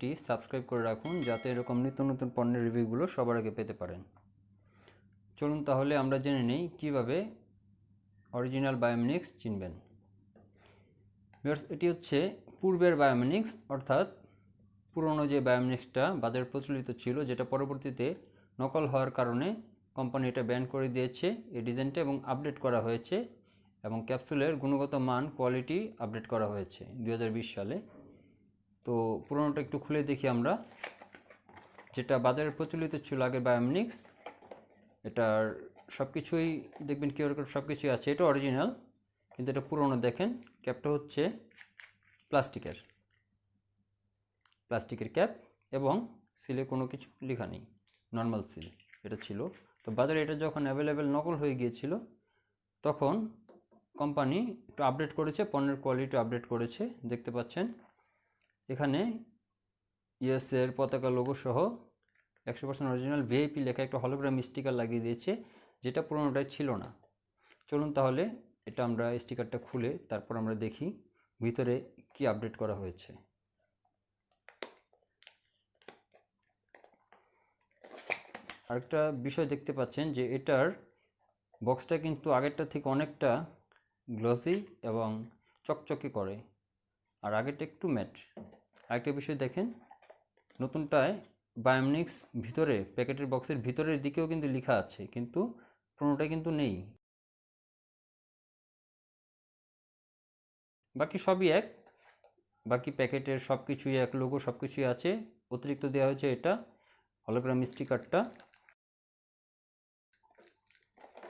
চ্যানেলটি সাবস্ক্রাইব করে রাখুন যাতে এরকম নিত্য নতুন পণ্যের রিভিউগুলো সবার আগে পেতে পারেন। চলুন তাহলে আমরা জেনে নিই কীভাবে অরিজিনাল বায়োমিনিক্স চিনবেন। এটি হচ্ছে পূর্বের বায়োমিনিক্স অর্থাৎ পুরনো যে বায়োমিনিক্সটা বাজারে প্রচলিত ছিল, যেটা পরবর্তীতে নকল হওয়ার কারণে কোম্পানি এটা ব্যান করে দিয়েছে, এই ডিজাইনটা এবং আপডেট করা হয়েছে এবং ক্যাপসুলের গুণগত মান কোয়ালিটি আপডেট করা হয়েছে দু হাজার বিশ সালে। তো পুরোনোটা একটু খুলে দেখি আমরা। যেটা বাজারে প্রচলিত ছিল আগের বায়োমিনিক্স এটার সব কিছুই দেখবেন কিউআর কোড সব কিছুই আছে। এটা অরিজিনাল কিন্তু এটা পুরোনো দেখেন। ক্যাপটা হচ্ছে প্লাস্টিকের। প্লাস্টিকের ক্যাপ এবং সিলে কোনো কিছু লেখা নেই। নর্মাল সিল এটা ছিল। তো বাজারে এটা যখন অ্যাভেলেবেল নকল হয়ে গিয়েছিল, তখন কোম্পানি একটু আপডেট করেছে, পণ্যের কোয়ালিটি আপডেট করেছে। দেখতে পাচ্ছেন এখানে ইউএসের পতাকা লোগো সহ একশো পার্সেন্ট অরিজিনাল ভিআইপি লেখা একটা হলোগ্রাম স্টিকার লাগিয়ে দিয়েছে, যেটা পুরোনোটাই ছিল না। চলুন তাহলে এটা আমরা স্টিকারটা খুলে তারপর আমরা দেখি ভিতরে কি আপডেট করা হয়েছে। আরেকটা বিষয় দেখতে পাচ্ছেন যে এটার বক্সটা কিন্তু আগেরটা থেকে অনেকটা গ্লসি এবং চকচকে করে। আর আগেরটা একটু ম্যাট। আরেকটা বিষয় দেখেন, নতুনটায় বায়োমিক্স ভিতরে, প্যাকেটের বক্সের ভিতরের দিকেও কিন্তু লেখা আছে, কিন্তু পুরোনোটা কিন্তু নেই। বাকি সবই এক, বাকি প্যাকেটের সব কিছুই এক লোগো সব কিছুই আছে। অতিরিক্ত দেওয়া হয়েছে এটা হলোগ্রাম স্টিকারটা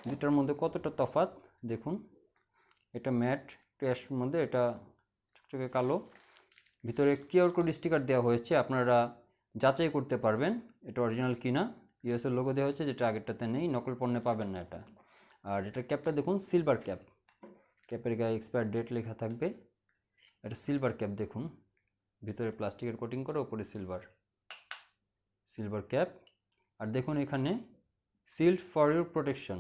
দুটার মধ্যে কতটা তফাত দেখুন, এটা ম্যাট ট্যাশের মধ্যে এটা চকচকে কালো। ভিতরে কিউআর কোড স্টিকার দেওয়া হয়েছে, আপনারা যাচাই করতে পারবেন এটা অরিজিনাল কিনা। ইউএসএর লোগো দেওয়া হয়েছে, যেটা আগেরটাতে নেই, নকল পণ্যে পাবেন না এটা। আর এটার ক্যাপটা দেখুন সিলভার ক্যাপ ক্যাপের গায়ে এক্সপায়ার ডেট লেখা থাকবে। এটা সিলভার ক্যাপ দেখুন। ভিতরে প্লাস্টিকের কোটিং করে ওপরে সিলভার সিলভার ক্যাপ আর দেখুন এখানে সিল্ড ফর ইউর প্রোটেকশন